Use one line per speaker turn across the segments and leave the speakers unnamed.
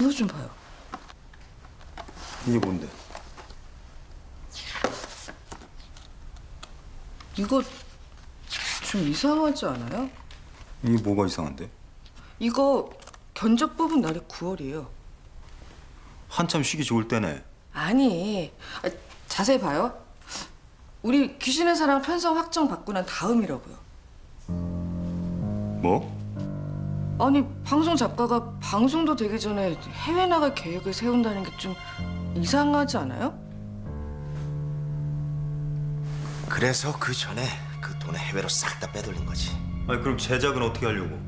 이거 좀 봐요.
이게 뭔데?
이거 좀 이상하지 않아요?
이게 뭐가 이상한데?
이거 견적 뽑은 날이 9월이에요.
한참 쉬기 좋을 때네.
아니, 아, 자세히 봐요. 우리 귀신의 사랑 편성 확정 받고 난 다음이라고요.
뭐?
아니, 방송 작가가 방송도 되기 전에 해외 나갈 계획을 세운다는 게 좀 이상하지 않아요?
그래서 그 전에 그 돈을 해외로 싹 다 빼돌린 거지.
아니 그럼 제작은 어떻게 하려고?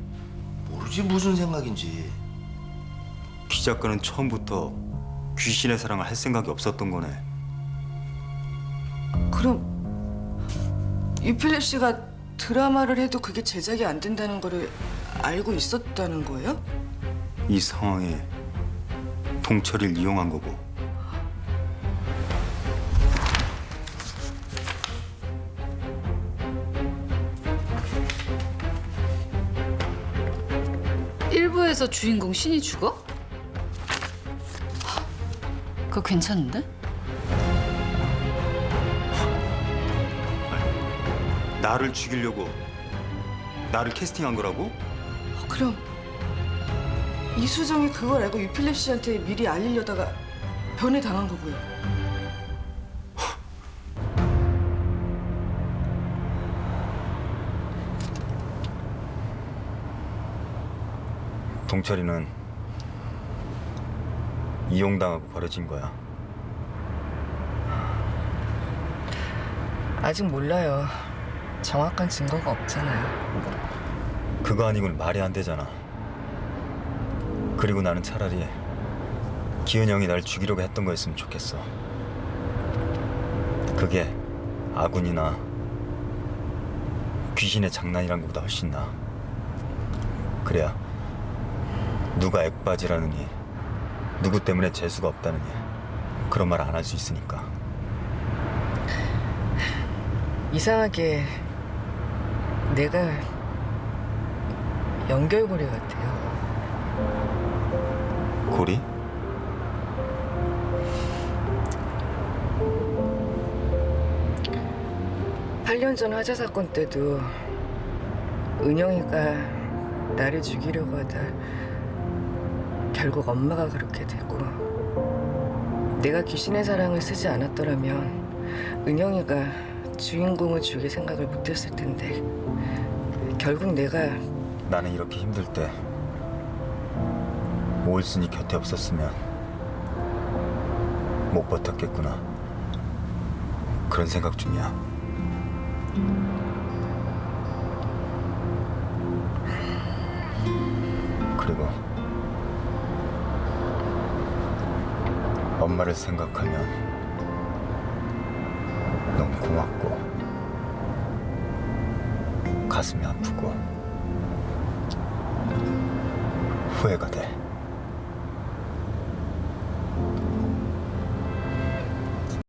모르지 무슨 생각인지.
기 작가는 처음부터 귀신의 사랑을 할 생각이 없었던 거네.
그럼 유필립 씨가 드라마를 해도 그게 제작이 안 된다는 거를 알고 있었다는 거예요?
이 상황에 동철이를 이용한 거고.
일부에서 주인공 신이 죽어? 그거 괜찮은데?
나를 죽이려고 나를 캐스팅한 거라고?
어, 그럼 이수정이 그걸 알고 유필립 씨한테 미리 알리려다가 변에 당한 거고요.
동철이는 이용당하고 버려진 거야.
아직 몰라요. 정확한 증거가 없잖아요.
그거 아니고는 말이 안 되잖아. 그리고 나는 차라리 기은 형이 날 죽이려고 했던 거였으면 좋겠어. 그게 아군이나 귀신의 장난이란 것보다 훨씬 나. 그래야 누가 액바지라느니 누구 때문에 재수가 없다느니 그런 말 안 할 수 있으니까.
이상하게 내가 연결고리 같아요.
고리?
팔 년 전 화재 사건 때도 은영이가 나를 죽이려고 하다 결국 엄마가 그렇게 되고 내가 귀신의 사랑을 쓰지 않았더라면 은영이가 주인공을 죽일 생각을 못했을 텐데 결국 내가
나는 이렇게 힘들 때 오일순이 곁에 없었으면 못 버텼겠구나. 그런 생각 중이야. 그리고 엄마를 생각하면 너무 고맙고 가슴이 아프고 増えかて。